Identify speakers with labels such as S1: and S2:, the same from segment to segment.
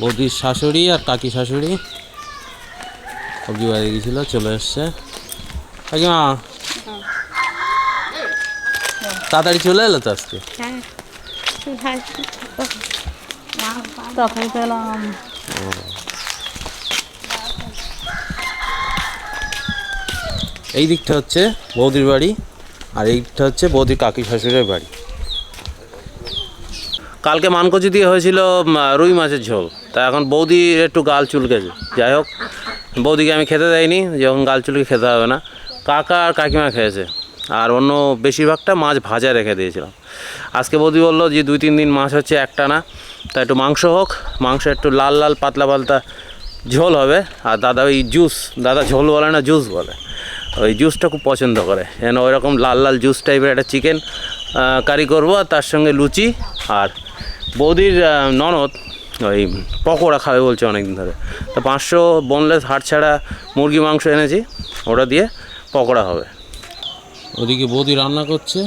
S1: বৌদির শাশুড়ি আর কাকি শাশুড়ি। সবজি বাড়ি গেছিল চলে এসছে। কাকিমা তাড়াতাড়ি চলে এলো তো আজকে?
S2: তখন পেলাম।
S1: এই দিকটা হচ্ছে বৌদির বাড়ি আর এই দিকটা হচ্ছে বৌদির কাকি শাশুড়ির বাড়ি। কালকে মানকচি দিয়ে হয়েছিল রুই মাছের ঝোল। তা এখন বৌদির একটু গাল চুলকেছে। যাই হোক, বৌদিকে আমি খেতে দেয়নি, যখন গাল চুলকে খেতে হবে না। কাকা আর কাকিমা খেয়েছে, আর অন্য বেশিরভাগটা মাছ ভাজা রেখে দিয়েছিলাম। আজকে বৌদি বলল যে দুই তিন দিন মাছ হচ্ছে একটা না, তা একটু মাংস হোক, মাংস একটু লাল লাল পাতলা পাতলা ঝোল হবে, আর দাদা ওই জুস, দাদা ঝোল বলে না, জুস বলে। ওই জুসটা খুব পছন্দ করে, যেন ওই রকম লাল লাল জুস টাইপের একটা চিকেন কারি করব, আর তার সঙ্গে লুচি, আর বৌদির ননদ ওই পকোড়া খাবে বলছে অনেকদিন ধরে। তো পাঁচশো বোনলেস হাড় ছাড়া মুরগি মাংস এনেছি ওটা দিয়ে পকোড়া হবে। ওদিকে বৌদি রান্না করছে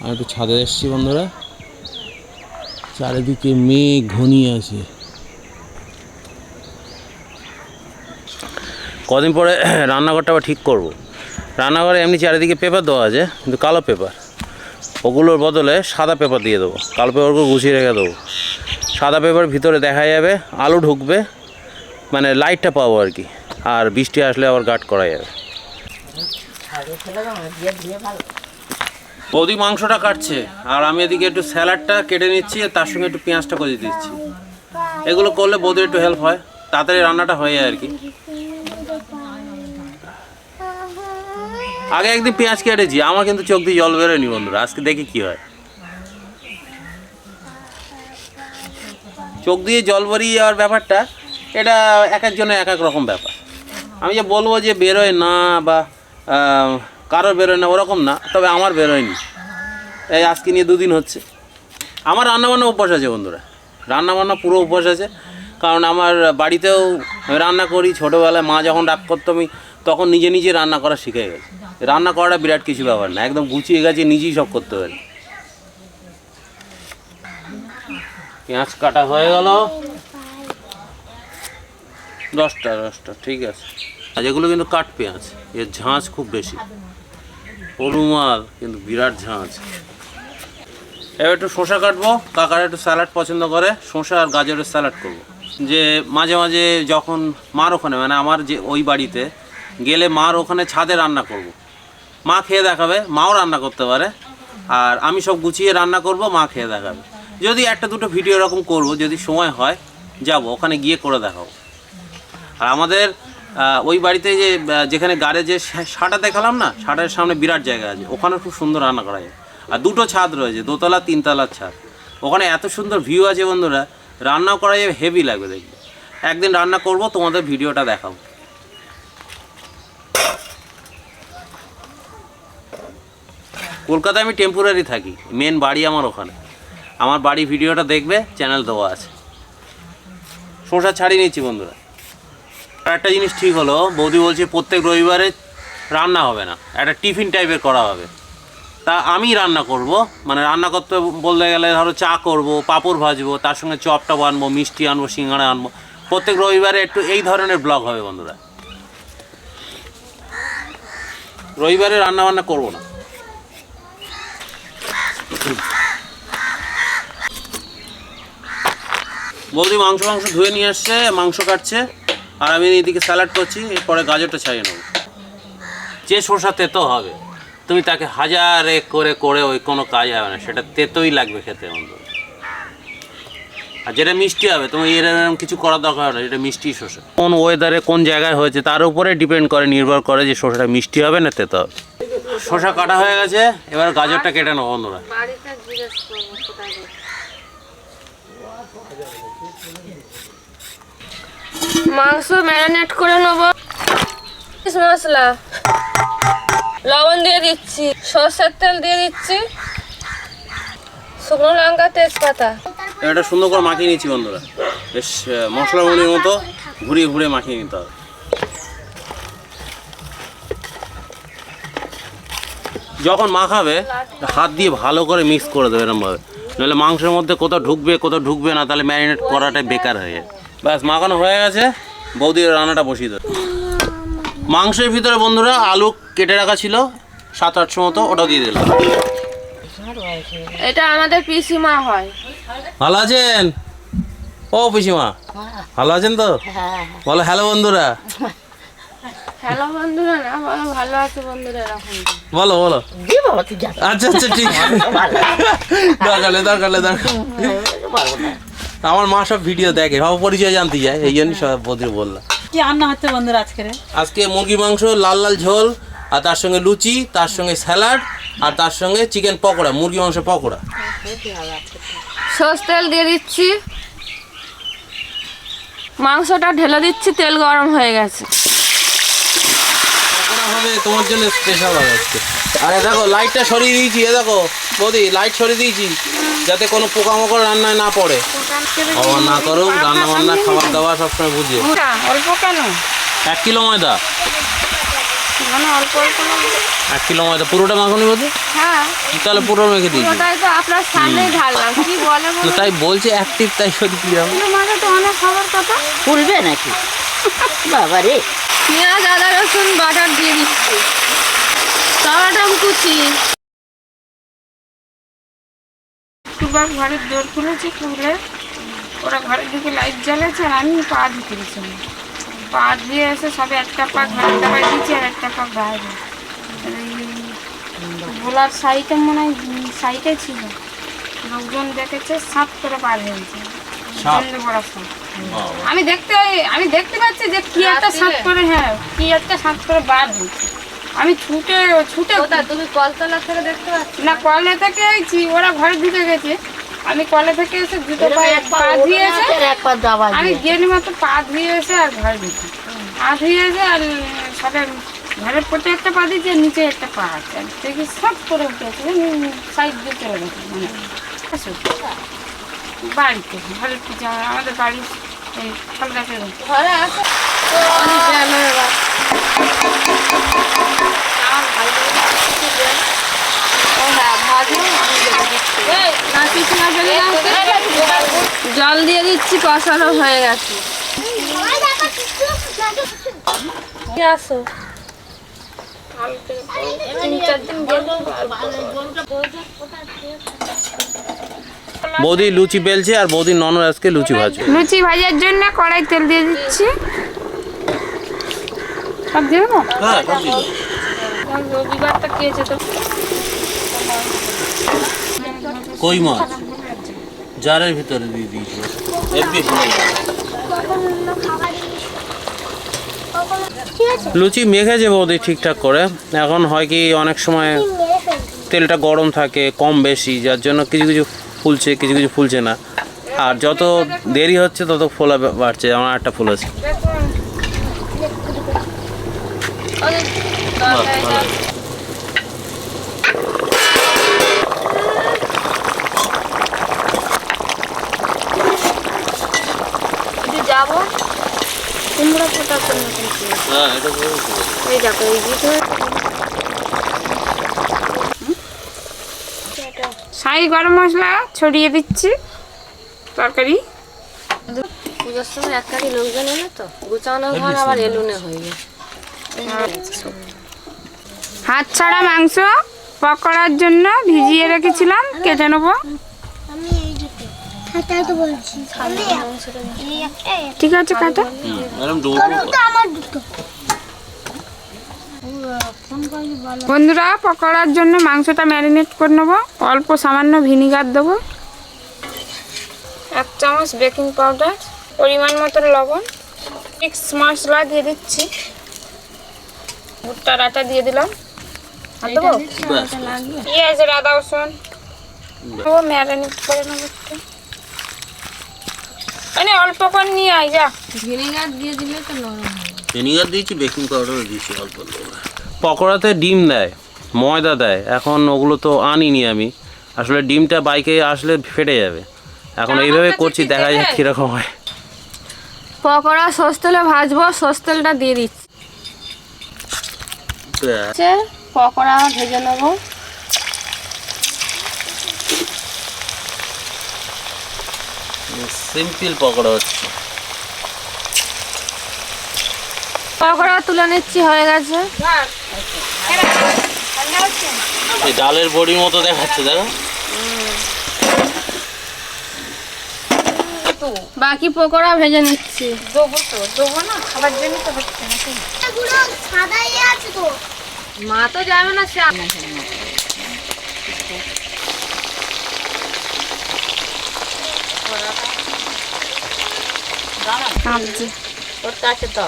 S1: আমি একটু ছাদে এসেছি বন্ধুরা। চারিদিকে মেঘ ঘনিয়ে আছে। কদিন পরে রান্নাঘরটা আবার ঠিক করব। রান্নাঘরে এমনি চারিদিকে পেপার দেওয়া আছে কিন্তু কালো পেপার ওগুলোর বদলে সাদা পেপার দিয়ে দেবো। কালো পেপারগুলো গুছিয়ে রেখে দেবো। সাদা পেপার ভিতরে দেখা যাবে, আলো ঢুকবে মানে লাইটটা পাবো আর কি, আর বৃষ্টি আসলে আবার গার্ড করা যাবে। বৌদি মাংসটা কাটছে, আর আমি এদিকে একটু স্যালাডটা কেটে নিচ্ছি, আর তার সঙ্গে একটু পেঁয়াজটা করে দিচ্ছি। এগুলো করলে বৌদির একটু হেল্প হয়, তাড়াতাড়ি রান্নাটা হয়ে যায় আর কি। আগে একদিন পেঁয়াজ কেটেছি, আমার কিন্তু চোখ দিয়ে জল বেরোয়নি বন্ধুরা, আজকে দেখি কি হয়। চোখ দিয়ে জল বেরিয়ে যাওয়ার ব্যাপারটা, এটা এক একজনের এক এক রকম ব্যাপার। আমি যে বলব যে বেরোয় না বা কারোর বেরোয় না, ওরকম না, তবে আমার বেরোয়নি। এই আজকে নিয়ে দুদিন হচ্ছে। আমার রান্নাবান্না অভ্যাস আছে বন্ধুরা। রান্নাবান্না পুরো অভ্যাস আছে। কারণ আমার বাড়িতেও আমি রান্না করি, ছোটোবেলায় মা যখন রাগ করতো আমি, তখন নিজে নিজে রান্না করা শিখে গেছি। রান্না করাটা বিরাট কিছু ব্যাপার না, একদম গুছিয়ে গেছে নিজেই সব করতে পারি পেঁয়াজ কাটা হয়ে গেল। দশটা দশটা, ঠিক আছে। আর এগুলো কিন্তু কাঠ পেঁয়াজ, এর ঝাঁঝ খুব বেশি। হলুমাল কিন্তু বিরাট ঝাঁঝ এবার একটু শসা কাটবো, কাকারা একটু স্যালাড পছন্দ করে, শসা আর গাজরের স্যালাড করব। যে মাঝে মাঝে যখন মার ওখানে মানে আমার যে ওই বাড়িতে, গেলে মার ওখানে ছাদে রান্না করব। মা খেয়ে দেখাবে, মাও রান্না করতে পারে। আর আমি সব গুছিয়ে রান্না করব, মা খেয়ে দেখাবে। যদি একটা দুটো ভিডিও এরকম করব, যদি সময় হয়, যাব, ওখানে গিয়ে করে দেখাবো। আর আমাদের ওই বাড়িতে যে যেখানে গাড়ে যে সাটা দেখালাম না সাটার সামনে বিরাট জায়গা আছে, ওখানে খুব সুন্দর রান্না করা যায়। আর দুটো ছাদ রয়েছে, দোতলা তিনতলার ছাদ। ওখানে এত সুন্দর ভিউ আছে বন্ধুরা, রান্নাও করা যাবে হেভি লাগবে দেখবে একদিন রান্না করব, তোমাদের ভিডিওটা দেখাবো। কলকাতায় আমি টেম্পোরারি থাকি মেন বাড়ি আমার ওখানে। আমার বাড়ি ভিডিওটা দেখবে চ্যানেল দেওয়া আছে। শসা ছাড়িয়ে নিচ্ছি বন্ধুরা। আর একটা জিনিস ঠিক হলো, বৌদি বলছে প্রত্যেক রবিবারে রান্না হবে না, একটা টিফিন টাইপের করা হবে। তা আমি রান্না করব মানে রান্না করতে বলতে গেলে ধরো চা করব, পাঁপড় ভাজবো, তার সঙ্গে চপটা আনব মিষ্টি আনব, সিঙ্গাড়া আনব। প্রত্যেক রবিবারে একটু এই ধরনের ব্লগ হবে বন্ধুরা। রবিবারে রান্না বান্না করব না। বৌদি মাংস মাংস ধুয়ে নিয়ে আসছে, মাংস কাটছে। আর আমি এদিকে স্যালাড করছি, এরপরে গাজরটা ছাড়িয়ে নেব। যে শসা তেতো হবে, তুমি তাকে হাজার করে করে ওই কোনো কাজ হবে না, সেটা তেতোই লাগবে খেতে বন্ধু আর যেটা মিষ্টি হবে তুমি এরকম কিছু করার দরকার হয় না এটা মিষ্টি শসা কোন ওয়েদারে কোন জায়গায় হয়েছে, তার উপরে ডিপেন্ড করে, নির্ভর করে যে শসাটা মিষ্টি হবে না তেতো হবে। শসা কাটা হয়ে গেছে, এবার গাজরটা কেটে নেব বন্ধুরা
S3: বাড়িতে জিজ্ঞেস করব কোথায় গেছে। মাংস ম্যারিনেট করে নেব। মশলা? লবণ দিয়ে দিচ্ছি, সর্ষের তেল দিয়ে দিচ্ছি, শুকনো লঙ্কা, তেজপাতা।
S1: এটা সুন্দর করে মাখিয়ে নিচ্ছি বন্ধুরা। বেশ মশলা মুড়ির মতো ঘুরিয়ে ঘুরিয়ে মাখিয়ে নিতে হবে। যখন মাখাবে, হাত দিয়ে ভালো করে মিক্স করে দেবে এরমভাবে। নাহলে মাংসের মধ্যে কোথাও ঢুকবে কোথাও ঢুকবে না, তাহলে ম্যারিনেট করাটাই বেকার হয়ে যায়। ব্যাস মাখানো হয়ে গেছে। বৌদি রান্নাটা বসিয়ে দেবে মাংসের ভিতরে বন্ধুরা আলু কেটে রাখা ছিল সাত আটশো মতো ওটা দিয়ে দিলাম।
S3: এটা আমাদের পিসিমা হয়।
S1: ভালো আছেন? ও পিসিমা ভালো আছেন তো? বলো হ্যালো বন্ধুরা।
S3: হ্যালো বন্ধুরা না বলো ভালো আছে বন্ধুরা এরকম।
S1: বলো বলো। আচ্ছা আচ্ছা ঠিক। আছে। দরকার দরকার দরকার। আমার মা সব ভিডিও দেখে সব পরিচয় জানতে যায় এই জন্যই সব বদির বললাম
S2: কি রান্না হচ্ছে বন্ধুরা আজকে রে?
S1: আজকে মুরগি মাংস লাল লাল ঝোল আর তার সঙ্গে লুচি তার সঙ্গে স্যালাড আর তার সঙ্গে চিকেন পকোড়া মুরগি মাংস পকোড়া।
S3: সস তেল দিয়ে দিচ্ছি। মাংসটা ঢেলে দিচ্ছি তেল গরম হয়ে গেছে।
S1: পকোড়া হবে তোমার জন্য স্পেশাল হবে আজকে। আরে দেখো লাইটটা সরিয়ে দিয়েছি এ দেখো বৌদি লাইট সরিয়ে দিয়েছি যাতে কোনো পোকামাকড় রান্নায় না পড়ে। অবাক না করো রান্না বান্না খাবার দাবার সবসময় বুঝে
S3: অল্প কেন?
S1: এক কিলো ময়দা।
S3: মানে অল্প অল্প
S1: এক কিলো ময়দা। পুরোটা মাখনি বোধ
S3: হ্যাঁ।
S1: তাহলে পুরো মেখে দিয়েছি।
S3: ওটাই তো আপনার সামনেই ঢাললাম। কি বলে
S1: তাই বলছে অ্যাক্টিভ তাই সত্যি কি হবে
S3: তো অনেক খাবার কথা।
S2: ফুলবে নাকি? বাবা রে
S3: পেঁয়াজ আদা রসুন বাটার দিয়ে দিচ্ছি। টমাটো কুচি
S4: দুবার ঘরের দোর খুলেছি খুলে? ওরা ঘরের দিকে লাইট জ্বালেছে আর আমি পা দিতে দিয়েছিলাম পা দিয়ে এসে সবে একটা পা ঘরের দাবায় দিয়েছি আর একটা পা বাইরে। ভোলার সাইডে মনে হয় সাইডে ছিল। লোকজন দেখেছে সাপ করে পার হয়েছে। আমি দেখতে আমি দেখতে পাচ্ছি যে কি একটা সাপ করে হ্যাঁ কি একটা সাপ করে বার হয়েছে। আমি ছুটে ছুটে
S3: তুমি কলতলা থেকে দেখতে পাচ্ছ?
S4: না কলে থেকে আইছি ওরা ঘরে ঢুকে গেছে। আমি কলে থেকে এসে দুটো পায়ে পা ধুয়ে এসে আমি গেলি মতো পা ধুয়ে এসে আর ঘরে ঢুকি। পা ধুয়ে এসে আর সবে ঘরের প্রতি একটা পা দিয়েছে নিচে একটা পা আছে। দেখি সব করে উঠেছে সাইড দিয়ে চলে গেছে মানে আসো। বাড়িতে ঘরের পিছনে আমাদের বাড়ি এই ফলগাছের
S3: ঘরে আছে জল দিয়ে দিচ্ছি কষানো হয়ে গেছে। আসো।
S1: বৌদি লুচি বেলছে আর বৌদি ননর আজকে লুচি ভাজবে।
S4: লুচি ভাজার জন্য কড়াই তেল দিয়ে দিচ্ছি। সব দিয়ে দেবো?
S1: হ্যাঁ
S4: রবিবারটা খেয়েছে তো।
S1: কই মাছ? জারের ভিতরে দিয়ে দিয়েছি। লুচি মেখেছে বৌদি ঠিকঠাক করে। এখন হয় কি অনেক সময় তেলটা গরম থাকে কম বেশি যার জন্য কিছু কিছু ফুলছে কিছু কিছু ফুলছে না। আর যত দেরি হচ্ছে তত ফোলা বাড়ছে। আমার একটা ফুল আছে।
S4: পোটা করে
S1: হ্যাঁ এটা
S4: এই দেখো এই সাই গরম মশলা ছড়িয়ে দিচ্ছি তরকারি।
S3: পুজোর সময় এক কাটি লোকজন এলো তো গুছানো ঘর আবার এলুনে হয়ে গেছে।
S4: হাত ছাড়া মাংস পকোড়ার জন্য ভিজিয়ে রেখেছিলাম কেটে নেব।
S5: তো বলছি।
S4: ঠিক আছে কাটা।
S5: আমার দুটো
S4: বন্ধুরা পকোড়ার জন্য মাংসটা ম্যারিনেট করে নেব। অল্প সামান্য ভিনিগার দেবো। এক চামচ বেকিং পাউডার পরিমাণ মতো লবণ। মিক্স মশলা দিয়ে দিচ্ছি। ভুট্টার আটা দিয়ে দিলাম। আর দেবো? পেঁয়াজ আর আদা রসুন। ও ম্যারিনেট করে নেব একটু। মানে অল্প করে নিয়ে আয় যা।
S3: ভিনেগার দিয়ে দিলে তো নরম হয়।
S1: ভিনিগার দিয়েছি বেকিং পাউডারও দিয়েছি অল্প অল্প পকোড়াতে ডিম দেয় ময়দা দেয় এখন ওগুলো তো আনিনি আমি। আসলে ডিমটা বাইকে আসলে ফেটে যাবে। এখন এইভাবে করছি দেখা যাক কীরকম হয়।
S3: পকোড়া সস তেলে ভাজবো সস তেলটা দিয়ে দিচ্ছি। পকোড়া ভেজে নেব।
S1: সিম্পল পকোড়া হচ্ছে।
S3: পকোড়া তুলে নিচ্ছি হয়ে গেছে।
S1: এই ডালের বড়ির মতো দেখাচ্ছে দেখো
S3: বাকি পকোড়া ভেজে নিচ্ছি।
S5: এগুলো সাদাই আছে তো।
S3: মা তো যাবে না সে
S4: কাঁদছে
S2: ওর কাছে তো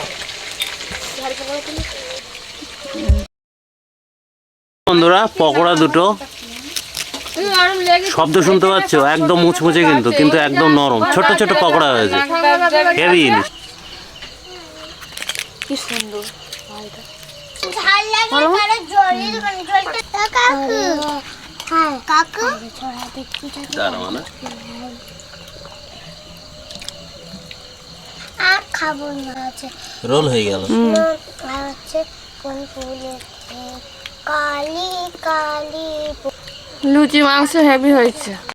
S1: বন্ধুরা পকোড়া দুটো। শব্দ শুনতে পাচ্ছ? একদম মুচমুচে কিন্তু কিন্তু একদম নরম। ছোট ছোট পকোড়া হয়েছে। হেভি জিনিস।
S5: কাকু? হ্যাঁ কাকু
S1: তার মানে
S5: আর খাব না আছে।
S1: রোল হয়ে গেল।
S5: আছে। কোন ফুলে কালি কালি
S3: লুচি মাংস হেভি হয়েছে।